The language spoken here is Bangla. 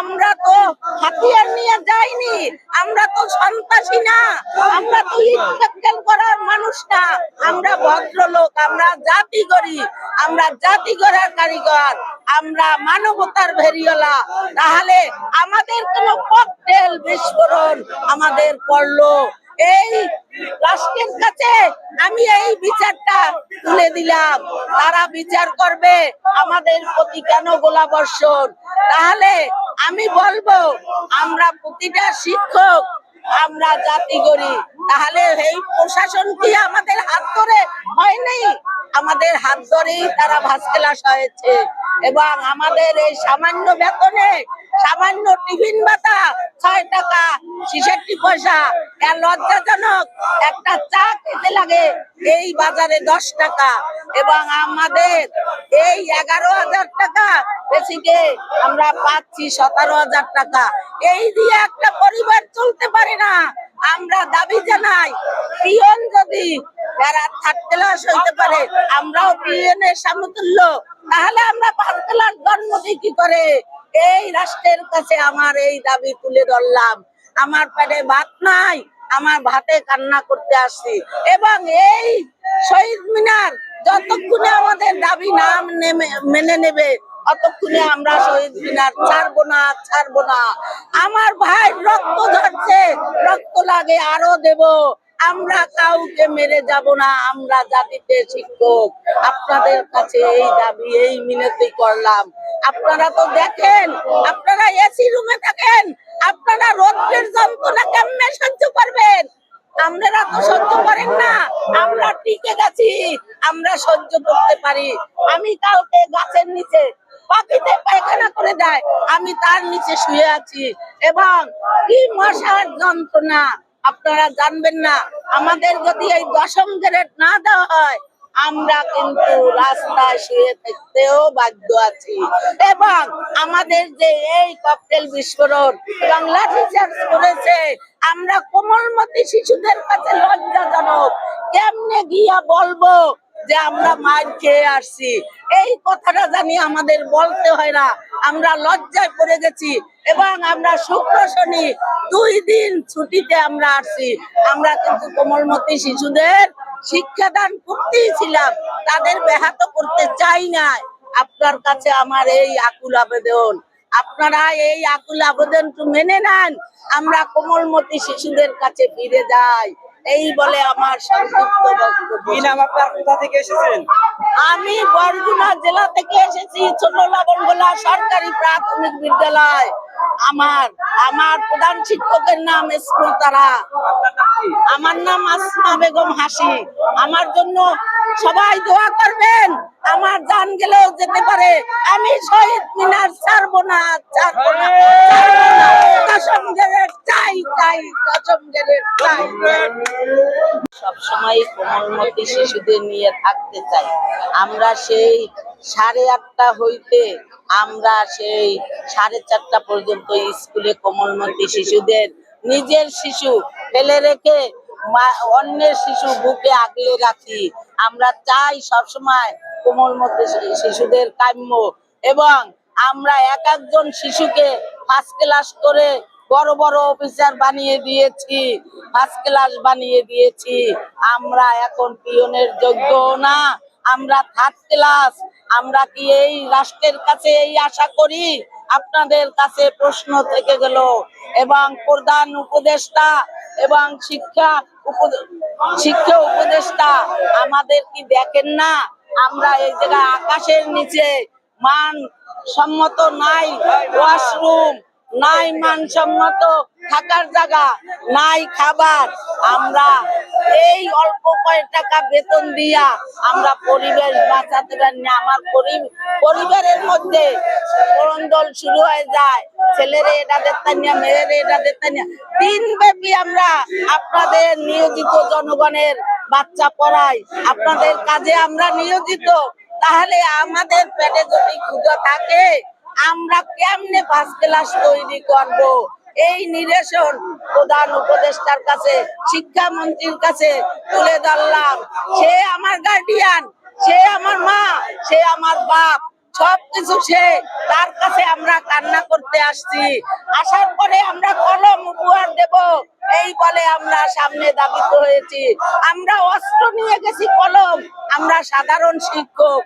আমরা তো হাতিয়ার নিয়ে যাইনি, আমরা তো সন্ত্রাসী না, আমরা তো ইনস্পেকশন করার মানুষ না। আমরা ভদ্রলোক, আমরা জাতি করি আমরা জাতি করার কারিগর, আমরা মানবতার ভেরিওলা। তাহলে আমাদের কোনো ককটেল বিস্ফোরণ আমাদের পড়ল। এই রাষ্ট্রের কাছে আমি এই বিচারটা তুলে দিলাম। তারা বিচার করবে আমাদের প্রতি কেন গোলাবর্ষণ? তাহলে আমি বলব, আমরা প্রতিটা শিক্ষক, আমরা জাতি করি তাহলে এই প্রশাসন কি আমাদের হাত ধরে? হয়নি আমাদের হাত ধরেই তারা ভাস ক্লাস হয়েছে। এবং আমাদের এই সামান্য বেতনে সামান্য টিফিন ভাতা ছয় টাকা, ছেষট্টি পয়সা। এর লজ্জাজনক একটা চা খেতে লাগে এই বাজারে দশ টাকা। এবং আমাদের এই এগারো হাজার টাকা বেশিকে আমরা পাচ্ছি সতেরো হাজার টাকা। এই দিয়ে একটা পরিবার চলতে পারে না। আমরা দাবি জানাই, পিয়ন যদি যারা থার্ড ক্লাস হইতে পারে, আমরাও পিয়নের সামতুল্য। তাহলে আমরা পাঁচ ক্লাস জন্ম কি করে? এই রাষ্ট্রের কাছে আমার এই দাবি তুলে ধরলাম। আমার পেটে ভাত নাই, আমার ভাতে কান্না করতে আসছি। এবং এই শহীদ মিনার যতক্ষণে আমাদের দাবি নাম, মেনে নেবে, অতক্ষণে আমরা শহীদ মিনার ছাড়বো না ছাড়বো না। আমার ভাই রক্ত ধরছে রক্ত লাগে আরও দেব। আমরা কাউকে মেরে যাব না, আমরা জাতিতে শিক্ষক। আপনাদের কাছে এই দাবি, এই মিনতি করলাম। আপনারা তো দেখেন, আপনারা এসি রুমে থাকেন, আপনারা রোদ্রের যন্ত্রণা কেমনে সহ্য করবেন? আমরা তো সহ্য করেন না, আমরা টিকে গেছি, আমরা সহ্য করতে পারি। আমি কালকে গাছের নিচে, পাখিতে পায়খানা করে দেয়, আমি তার নিচে শুয়ে আছি। এবং কি মশার যন্ত্রণা আপনারা জানবেন না, আমাদের যদি এই দশম গ্রেড না দেওয়া হয়, আমরা কিন্তু রাস্তায় শুয়ে থাকতেও বাধ্য আছি। এবং আমাদের যে এই ককটেল বিস্ফোরণ এবং লাঠিচার্জ করেছে আমরা কোমলমতি শিশুদের কাছে লজ্জাজনক। কেমনে গিয়া বলব? যে আমরা মার খেয়ে আসছি। এই কথাটা জানি আমাদের বলতে হয় না। আমরা লজ্জায় পড়ে গেছি এবং আমরা শুক্র শনি দুই দিন ছুটিতে আমরা আসছি। আমরা কিন্তু কোমলমতি শিশুদের শিক্ষাদান করতেই ছিলাম। তাদের ব্যাহত করতে চাই না আপনার কাছে আমার এই আকুল আবেদন। আপনারা এই আকুল আবেদন মেনে নেন। আমরা কোমলমতি শিশুদের কাছে ফিরে যাই। এই বলে আমার সংক্ষিপ্ত বক্তব্য। নাম আপনার? কোথা থেকে এসেছেন আমি বরগুনা জেলা থেকে এসেছি ছোট লবণগোলা সরকারি প্রাথমিক বিদ্যালয়। আমার আমার প্রধান শিক্ষকের নাম স্কুল তারা। আমার নাম আসমা বেগম হাসি। আমার জন্য সবাই দোয়া করবেন আমার জান গেলেও যেতে পারে। আমি শহীদ মিনার ছাড়বো ছাড়বো না ছাড়বো না। কসম গেলে চাই চাই কসম গেলে চাই সবসময় কোমলমতি শিশুদের নিয়ে থাকতে চাই। আমরা সেই সাড়ে আটটা হইতে আমরা সেই সাড়ে চারটা পর্যন্ত স্কুলে কোমলমতি শিশুদের নিজের শিশু ফেলে রেখে অন্যের শিশু বুকে আগলে রাখি। আমরা চাই সবসময় কোমলমতি শিশুদের কাম্য এবং আমরা এক একজন শিশুকে ফার্স্ট ক্লাস করে বড় বড় অফিসার বানিয়ে দিয়েছি ফার্স্ট ক্লাস বানিয়ে দিয়েছি। আমরা এখন পিয়নের যোগ্য না, আমরা থার্ড ক্লাস আমরা কি এই রাষ্ট্রের কাছে এই আশা করি? আপনাদের কাছে প্রশ্ন থেকে গেল। এবং প্রধান উপদেষ্টা এবং শিক্ষা শিক্ষা উপদেষ্টা, আমাদের কি দেখেন না? আমরা এই জায়গায় আকাশের নিচে মান সম্মত নাই। ওয়াশরুম নাই মানসম্মত থাকার জায়গা, নাই খাবার। আমরা এই অল্প কয়েক টাকা বেতন দিয়া আমরা পরিবেশ বাঁচাতে পারি আমার পরি- পরিবারের মধ্যে করন্দল শুরু হয়ে যায়। ছেলেরে এটা দেখতে নিয়ে মেয়েরে এটা দেখতে নিয়ে দিন ব্যাপী আমরা আপনাদের নিয়োজিত জনগণের বাচ্চা পড়াই। আপনাদের কাজে আমরা নিয়োজিত। তাহলে আমাদের পেটে যদি ক্ষুধা থাকে আমরা কেমনে ফার্স্ট ক্লাস তৈরি করব? এই নিরেশন প্রধান উপদেষ্টার কাছে, শিক্ষামন্ত্রীর কাছে তুলে ধরলাম। সে আমার গার্ডিয়ান সে আমার মা, সে আমার বাপ। সবকিছু সে তার কাছে আমরা কান্না করতে আসছি। আসার পরে আমরা কলম উপহার দেব। এই বলে আমরা সামনে দাবিত হয়েছি। আমরা অস্ত্র নিয়ে গেছি কলম। আমরা সাধারণ শিক্ষক।